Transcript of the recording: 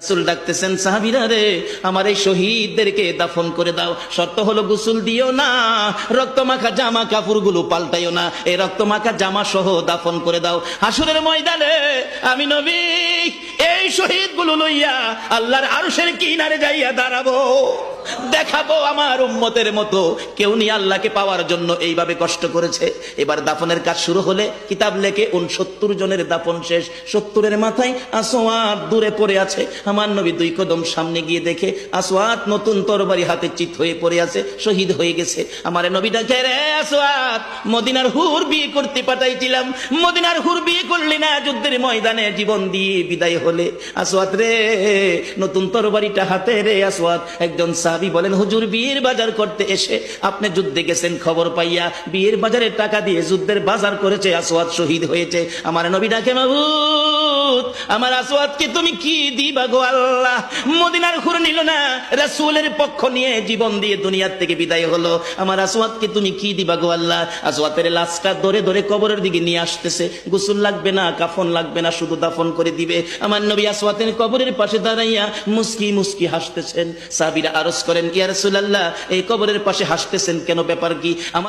রাসূল ডাকতেছেন, সাহাবিরা রে, আমার এই শহীদদেরকে দাফন করে দাও। শর্ত হলো গোসল দিও না, রক্তমাখা জামা কাপড়গুলো পাল্টাইও না, এই রক্তমাখা জামা সহ দাফন করে দাও। হাসুরের ময়দানে আমি নবী, এই শহীদগুলো লইয়া আল্লাহর আরশের কিনারে যাইয়া দাঁড়াবো। দেখাবো আমার উম্মতের মতো। কেউ নিয়ে আল্লাহকে পাওয়ার জন্য এইভাবে কষ্ট করেছে। এবার দাফনের কাজ শুরু হলে কিতাব লেখে উনসত্তর জনের দাফন শেষ। সত্তরের মাথায় আসোয়াত দূরে পড়ে আছে। আমার নবী দুই কদম সামনে গিয়ে দেখে আসোয়াত নতুন তরবারি হাতে চিত হয়ে পড়ে আছে, শহীদ হয়ে গেছে। আমার নবী ডাকে, রে আসোয়াত মদিনার হুর বিয়ে করতে পাঠাইছিলাম। মদিনার হুর বিয়ে করলি না, যুদ্ধের ময়দানে জীবন দিয়ে বিদায় হলে। আসোয়াত রে, নতুন তরবারিটা হাতে রে আসোয়াত একজন সাহাবি বলেন, হুজুর, বিয়ের বাজার করতে এসে আপনি যুদ্ধে গেছেন, খবর পাইয়া বিয়ের বাজারে টাকা দিয়ে যুদ্ধের বাজার করেছে আসোয়াদ শহীদ হয়েছে। আমার নবী ডাকে মাহবুদ আমার আসোয়াতকে তুমি কি দিবা গো আল্লাহ? মদিনার খুর নিল না, রাসূলের পক্ষ নিয়ে জীবন দিয়ে দুনিয়ার থেকে বিদায় হলো। আমার আসওয়াতকে তুমি কি দিবা গো আল্লাহ? আসওয়াতের লাশটা ধরে ধরে কবরের দিকে নিয়ে আসতেছে। গোসল লাগবে না, কাফন লাগবে না, শুধু দাফন করে দিবে। আমার নবী আসওয়াতের কবরের পাশে দাঁড়াইয়া মুস্কি মুস্কি হাসতেছেন। সাবিরা আরজ করেন, ইয়া রাসূলুল্লাহ, এই কবরের পাশে হাসতেছেন কেন? ব্যাপার কি? আমার